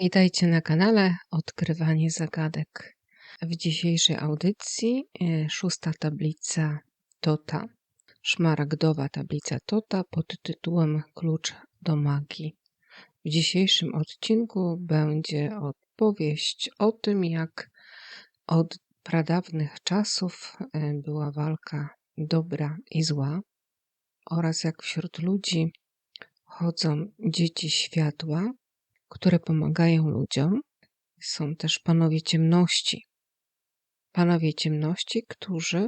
Witajcie na kanale Odkrywanie Zagadek. W dzisiejszej audycji e, szósta tablica Tota, szmaragdowa tablica Tota pod tytułem Klucz do magii. W dzisiejszym odcinku będzie opowieść o tym, jak od pradawnych czasów e, była walka dobra i zła oraz jak wśród ludzi chodzą dzieci światła, które pomagają ludziom. Są też panowie ciemności. Panowie ciemności, którzy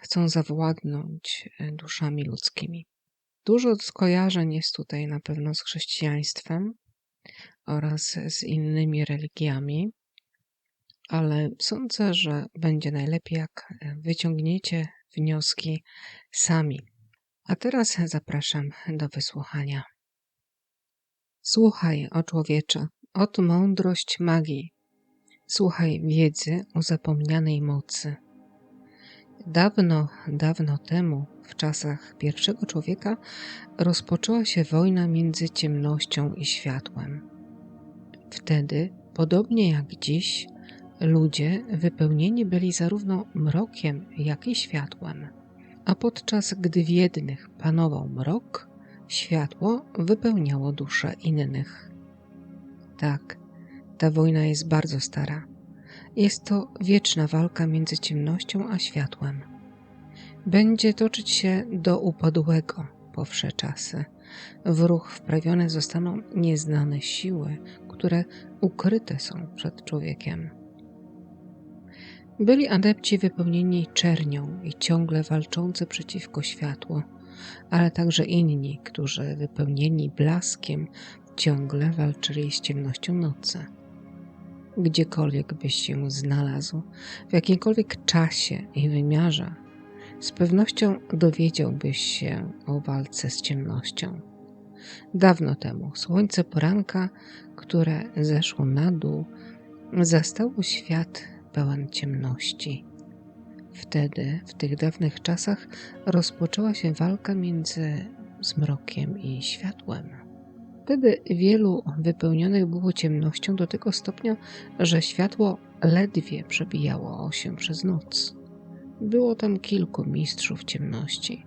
chcą zawładnąć e, duszami ludzkimi. Dużo skojarzeń jest tutaj na pewno z chrześcijaństwem oraz z innymi religiami, ale sądzę, że będzie najlepiej, jak wyciągniecie wnioski sami. A teraz zapraszam do wysłuchania. Słuchaj, o człowiecze, oto mądrość magii. Słuchaj wiedzy o zapomnianej mocy. Dawno, dawno temu, w czasach pierwszego człowieka, rozpoczęła się wojna między ciemnością i światłem. Wtedy, podobnie jak dziś, ludzie wypełnieni byli zarówno mrokiem, jak i światłem. A podczas gdy w jednych panował mrok, Światło wypełniało dusze innych. Tak, ta wojna jest bardzo stara. Jest to wieczna walka między ciemnością a światłem. Będzie toczyć się do upadłego po wsze czasy. W ruch wprawione zostaną nieznane siły, które ukryte są przed człowiekiem. Byli adepci wypełnieni czernią i ciągle walczący przeciwko światłu ale także inni, którzy wypełnieni blaskiem ciągle walczyli z ciemnością nocy. Gdziekolwiek byś się znalazł, w jakimkolwiek czasie i wymiarze, z pewnością dowiedziałbyś się o walce z ciemnością. Dawno temu słońce poranka, które zeszło na dół, zastało świat pełen ciemności Wtedy, w tych dawnych czasach, rozpoczęła się walka między zmrokiem i światłem. Wtedy wielu wypełnionych było ciemnością do tego stopnia, że światło ledwie przebijało się przez noc. Było tam kilku mistrzów ciemności,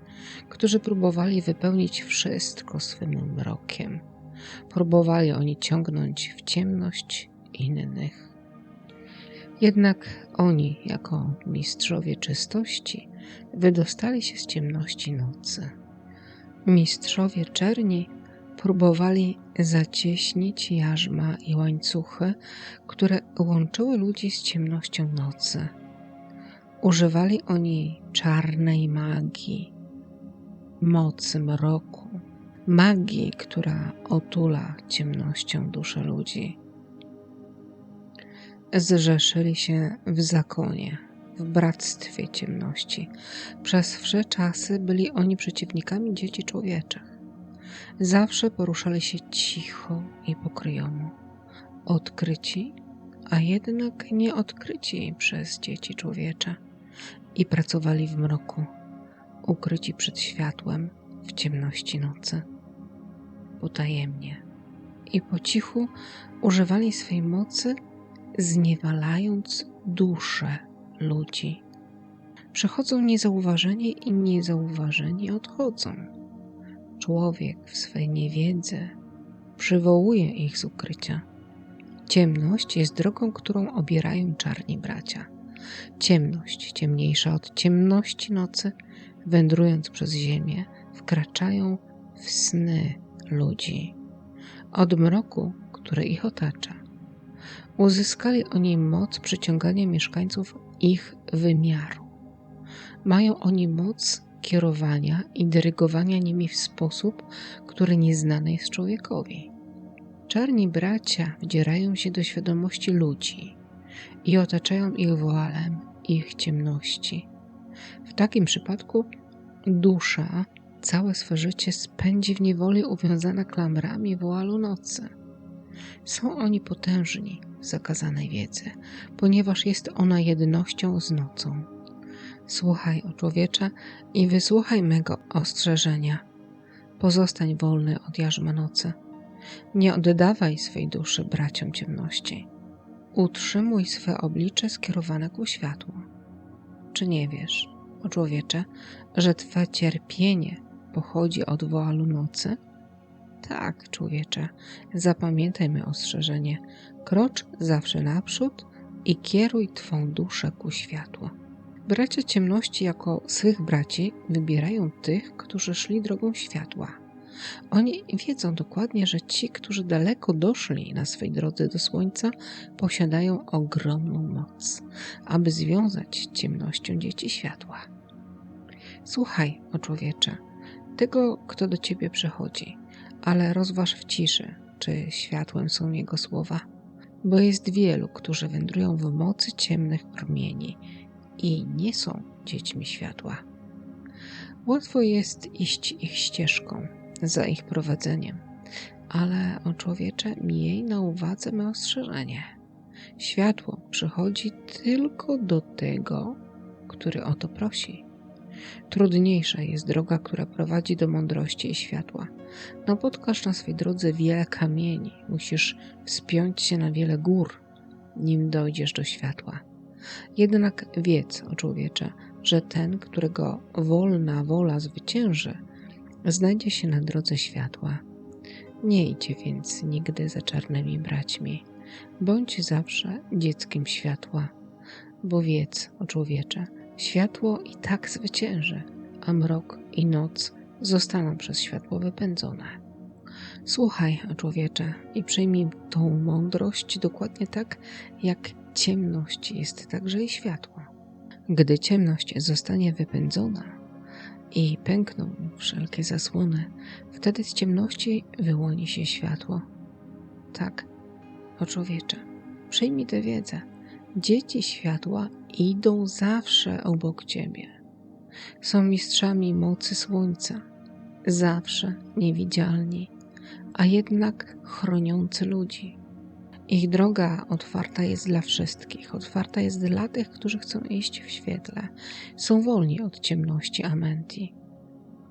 którzy próbowali wypełnić wszystko swym mrokiem. Próbowali oni ciągnąć w ciemność innych. Jednak oni, jako mistrzowie czystości, wydostali się z ciemności nocy. Mistrzowie czerni próbowali zacieśnić jarzma i łańcuchy, które łączyły ludzi z ciemnością nocy. Używali oni czarnej magii, mocy mroku, magii, która otula ciemnością duszę ludzi zrzeszyli się w zakonie, w bractwie ciemności. Przez wsze czasy byli oni przeciwnikami dzieci człowieczych. Zawsze poruszali się cicho i pokryjomu, odkryci, a jednak nie odkryci przez dzieci człowiecze i pracowali w mroku, ukryci przed światłem w ciemności nocy. Potajemnie i po cichu używali swej mocy zniewalając duszę ludzi. Przechodzą niezauważeni i niezauważeni odchodzą. Człowiek w swej niewiedzy przywołuje ich z ukrycia. Ciemność jest drogą, którą obierają czarni bracia. Ciemność, ciemniejsza od ciemności nocy, wędrując przez ziemię, wkraczają w sny ludzi. Od mroku, który ich otacza, Uzyskali oni moc przyciągania mieszkańców ich wymiaru. Mają oni moc kierowania i dyrygowania nimi w sposób, który nieznany jest człowiekowi. Czarni bracia wdzierają się do świadomości ludzi i otaczają ich woalem ich ciemności. W takim przypadku dusza całe swe życie spędzi w niewoli uwiązana klamrami woalu nocy. Są oni potężni, zakazanej wiedzy, ponieważ jest ona jednością z nocą. Słuchaj, o człowiecze, i wysłuchaj mego ostrzeżenia. Pozostań wolny od jarzma nocy. Nie oddawaj swej duszy braciom ciemności. Utrzymuj swe oblicze skierowane ku światłu. Czy nie wiesz, o człowiecze, że twe cierpienie pochodzi od woalu nocy? Tak, człowiecze, zapamiętaj me ostrzeżenie. Krocz zawsze naprzód i kieruj twą duszę ku światłu. Bracia ciemności jako swych braci wybierają tych, którzy szli drogą światła. Oni wiedzą dokładnie, że ci, którzy daleko doszli na swej drodze do słońca, posiadają ogromną moc, aby związać ciemnością dzieci światła. Słuchaj, o człowiecze, tego, kto do ciebie przychodzi, ale rozważ w ciszy, czy światłem są jego słowa, bo jest wielu, którzy wędrują w mocy ciemnych promieni i nie są dziećmi światła. Łatwo jest iść ich ścieżką, za ich prowadzeniem, ale o człowiecze miej na uwadze me ostrzeżenie. Światło przychodzi tylko do tego, który o to prosi. Trudniejsza jest droga, która prowadzi do mądrości i światła. Napotkasz na swej drodze wiele kamieni, musisz wspiąć się na wiele gór, nim dojdziesz do światła. Jednak wiedz, o człowiecze, że ten, którego wolna wola zwycięży, znajdzie się na drodze światła. Nie idź więc nigdy za czarnymi braćmi. Bądź zawsze dzieckiem światła, bo wiedz, o człowiecze, światło i tak zwycięży, a mrok i noc zostaną przez światło wypędzone. Słuchaj, człowiecze, i przyjmij tą mądrość dokładnie tak, jak ciemność jest także i światło. Gdy ciemność zostanie wypędzona, i pękną wszelkie zasłony, wtedy z ciemności wyłoni się światło. Tak, o człowiecze, przyjmij tę wiedzę. Dzieci światła idą zawsze obok ciebie. Są mistrzami mocy słońca, zawsze niewidzialni, a jednak chroniący ludzi. Ich droga otwarta jest dla wszystkich, otwarta jest dla tych, którzy chcą iść w świetle. Są wolni od ciemności Amenti,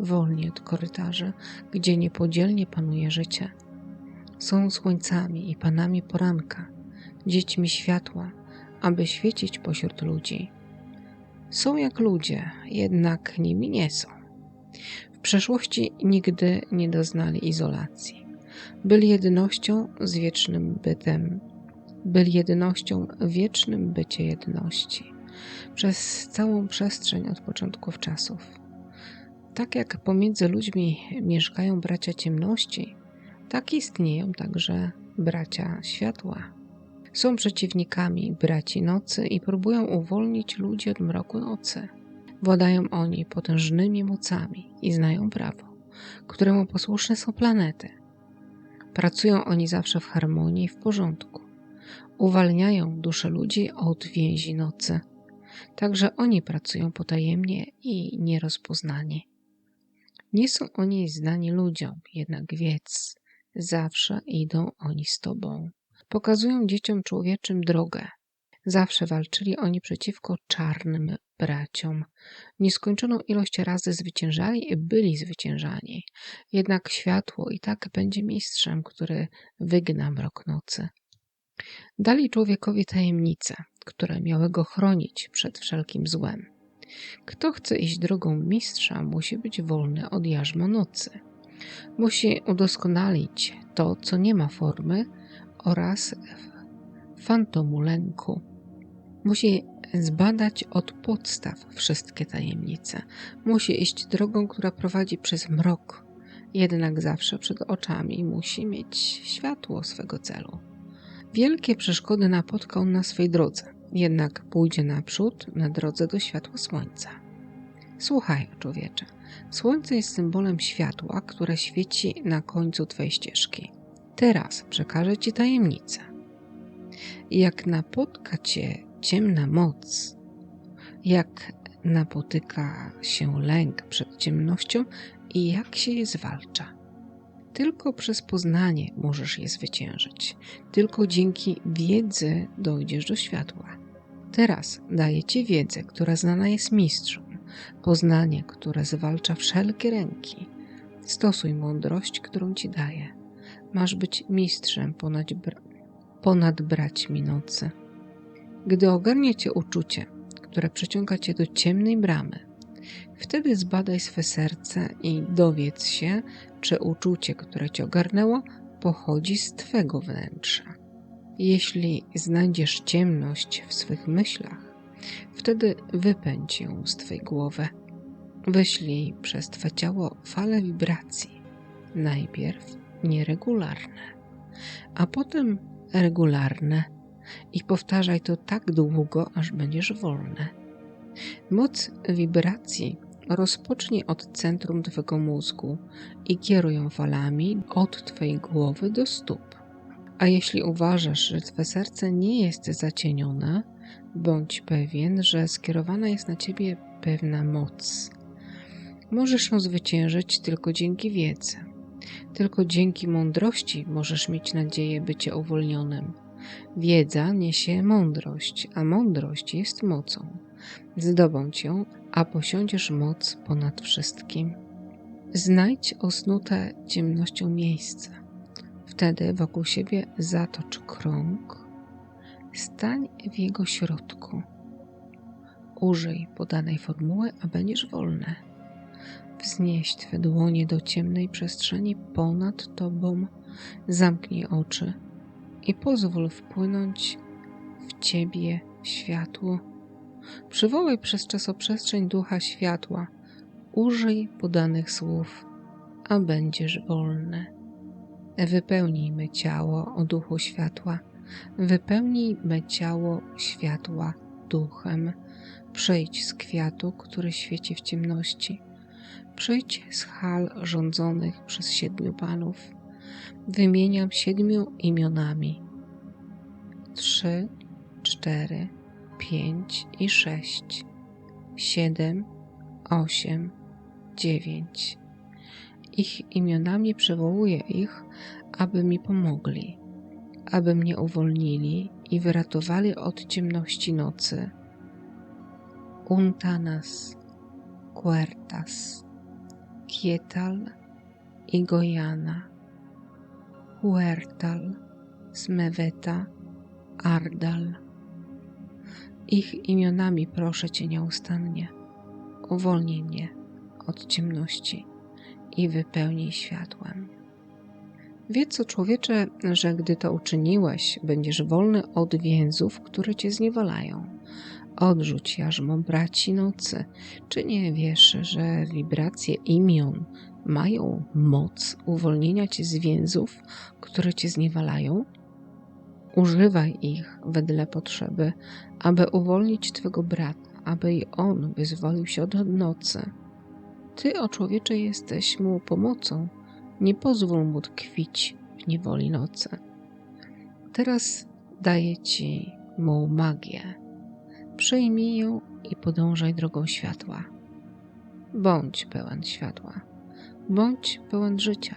wolni od korytarzy, gdzie niepodzielnie panuje życie. Są słońcami i panami poranka, dziećmi światła, aby świecić pośród ludzi. Są jak ludzie, jednak nimi nie są. W przeszłości nigdy nie doznali izolacji byli jednością z wiecznym bytem, byli jednością w wiecznym bycie jedności, przez całą przestrzeń od początków czasów. Tak jak pomiędzy ludźmi mieszkają bracia ciemności, tak istnieją także bracia światła. Są przeciwnikami braci nocy i próbują uwolnić ludzi od mroku nocy. Władają oni potężnymi mocami i znają prawo, któremu posłuszne są planety. Pracują oni zawsze w harmonii i w porządku. Uwalniają dusze ludzi od więzi nocy. Także oni pracują potajemnie i nierozpoznani. Nie są oni znani ludziom, jednak wiedz, zawsze idą oni z Tobą. Pokazują dzieciom człowieczym drogę. Zawsze walczyli oni przeciwko czarnym braciom. Nieskończoną ilość razy zwyciężali i byli zwyciężani. Jednak światło i tak będzie mistrzem, który wygna mrok nocy. Dali człowiekowi tajemnice, które miały go chronić przed wszelkim złem. Kto chce iść drogą mistrza, musi być wolny od jarzma nocy. Musi udoskonalić to, co nie ma formy oraz fantomu lęku. Musi zbadać od podstaw wszystkie tajemnice. Musi iść drogą, która prowadzi przez mrok, jednak zawsze przed oczami musi mieć światło swego celu. Wielkie przeszkody napotka on na swej drodze, jednak pójdzie naprzód na drodze do światła słońca. Słuchaj, człowiecze, słońce jest symbolem światła, które świeci na końcu Twej ścieżki. Teraz przekażę Ci tajemnicę. Jak napotka Cię ciemna moc, jak napotyka się lęk przed ciemnością i jak się je zwalcza. Tylko przez poznanie możesz je zwyciężyć. Tylko dzięki wiedzy dojdziesz do światła. Teraz daję Ci wiedzę, która znana jest mistrzom, poznanie, które zwalcza wszelkie ręki. Stosuj mądrość, którą Ci daję. Masz być mistrzem ponad, ponad braćmi nocy. Gdy ogarnie cię uczucie, które przeciąga cię do ciemnej bramy, wtedy zbadaj swe serce i dowiedz się, czy uczucie, które cię ogarnęło, pochodzi z twego wnętrza. Jeśli znajdziesz ciemność w swych myślach, wtedy wypędź ją z twojej głowy. Wyślij przez twe ciało fale wibracji, najpierw nieregularne, a potem regularne i powtarzaj to tak długo, aż będziesz wolny. Moc wibracji rozpocznie od centrum Twojego mózgu i kierują falami od Twojej głowy do stóp. A jeśli uważasz, że Twoje serce nie jest zacienione, bądź pewien, że skierowana jest na Ciebie pewna moc. Możesz ją zwyciężyć tylko dzięki wiedzy. Tylko dzięki mądrości możesz mieć nadzieję bycia uwolnionym. Wiedza niesie mądrość, a mądrość jest mocą. Zdobądź ją, a posiądziesz moc ponad wszystkim. Znajdź osnute ciemnością miejsce. Wtedy wokół siebie zatocz krąg. Stań w jego środku. Użyj podanej formuły, a będziesz wolny. Wznieś Twe dłonie do ciemnej przestrzeni ponad Tobą, zamknij oczy i pozwól wpłynąć w Ciebie światło. Przywołaj przez czasoprzestrzeń ducha światła, użyj podanych słów, a będziesz wolny. Wypełnijmy ciało o duchu światła, wypełnijmy ciało światła duchem. Przejdź z kwiatu, który świeci w ciemności Przyjdź z hal rządzonych przez siedmiu panów. Wymieniam siedmiu imionami. Trzy, cztery, pięć i sześć, siedem, osiem, dziewięć. Ich imionami przywołuję ich, aby mi pomogli, aby mnie uwolnili i wyratowali od ciemności nocy. Untanas, Quertas. Kietal i Gojana, Huertal, Smeweta, Ardal. Ich imionami proszę Cię nieustannie. Uwolnij mnie od ciemności i wypełnij światłem. Wiedz, co człowiecze, że gdy to uczyniłeś, będziesz wolny od więzów, które cię zniewalają Odrzuć jarzmo braci nocy. Czy nie wiesz, że wibracje imion mają moc uwolnienia cię z więzów, które cię zniewalają? Używaj ich wedle potrzeby, aby uwolnić twego brata, aby i on wyzwolił się od nocy. Ty, o człowiecze, jesteś mu pomocą. Nie pozwól mu tkwić w niewoli nocy. Teraz daję ci mu magię Przyjmij ją i podążaj drogą światła. Bądź pełen światła, bądź pełen życia,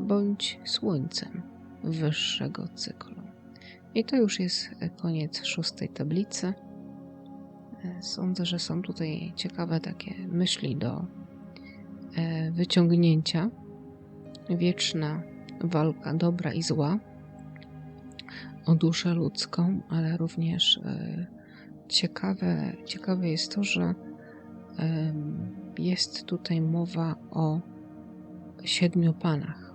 bądź słońcem wyższego cyklu. I to już jest koniec szóstej tablicy. Sądzę, że są tutaj ciekawe takie myśli do e, wyciągnięcia. Wieczna walka dobra i zła o duszę ludzką, ale również e, ciekawe, ciekawe jest to, że jest tutaj mowa o siedmiu panach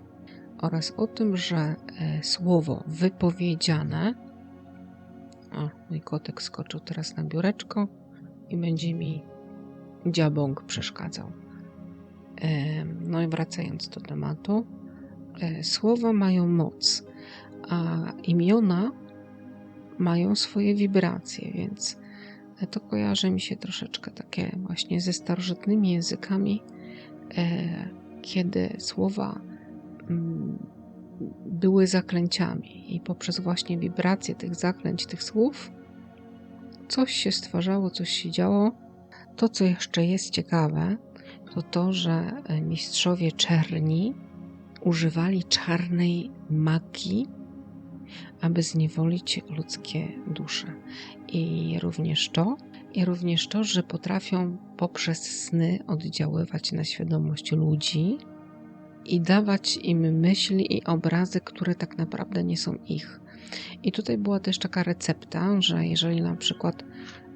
oraz o tym, że e, słowo wypowiedziane. O, mój kotek skoczył teraz na biureczko i będzie mi dziabąg przeszkadzał. No i wracając do tematu, e, słowa mają moc, a imiona mają swoje wibracje, więc to kojarzy mi się troszeczkę takie właśnie ze starożytnymi językami, e, kiedy słowa mm, były zaklęciami i poprzez właśnie wibracje tych zaklęć, tych słów, coś się stwarzało, coś się działo. To, co jeszcze jest ciekawe, to to, że mistrzowie czerni używali czarnej magii aby zniewolić ludzkie dusze. I również to, i również to, że potrafią poprzez sny oddziaływać na świadomość ludzi i dawać im myśli i obrazy, które tak naprawdę nie są ich. I tutaj była też taka recepta, że jeżeli na przykład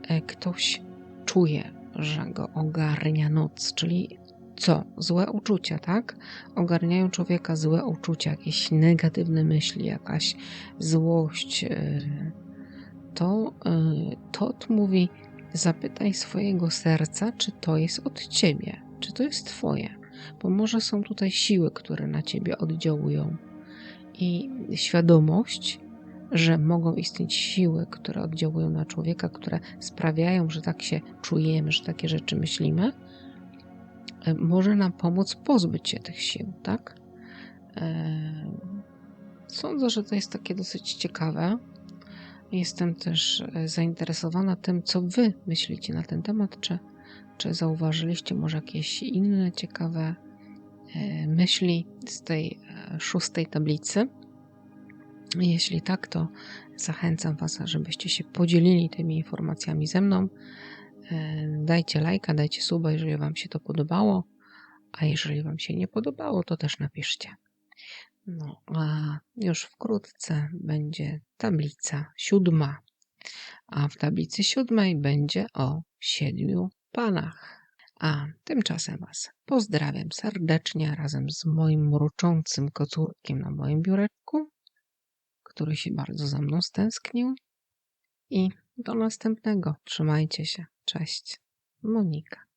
e, ktoś czuje, że go ogarnia noc, czyli co? Złe uczucia, tak? Ogarniają człowieka złe uczucia, jakieś negatywne myśli, jakaś złość. e, To e, Tot mówi: zapytaj swojego serca, czy to jest od ciebie, czy to jest twoje, bo może są tutaj siły, które na ciebie oddziałują. I świadomość, że mogą istnieć siły, które oddziałują na człowieka, które sprawiają, że tak się czujemy, że takie rzeczy myślimy, może nam pomóc pozbyć się tych sił, tak? E, Sądzę, że to jest takie dosyć ciekawe. Jestem też e, zainteresowana tym, co Wy myślicie na ten temat, czy, czy zauważyliście może jakieś inne ciekawe e, myśli z tej e, szóstej tablicy. Jeśli tak, to zachęcam Was, żebyście się podzielili tymi informacjami ze mną. Dajcie lajka, dajcie suba, jeżeli Wam się to podobało, a jeżeli Wam się nie podobało, to też napiszcie. No, a już wkrótce będzie tablica siódma, a w tablicy siódmej będzie o siedmiu panach. A tymczasem Was pozdrawiam serdecznie razem z moim mruczącym kocurkiem na moim biureczku, który się bardzo za mną stęsknił. I do następnego. Trzymajcie się. Cześć. Monika.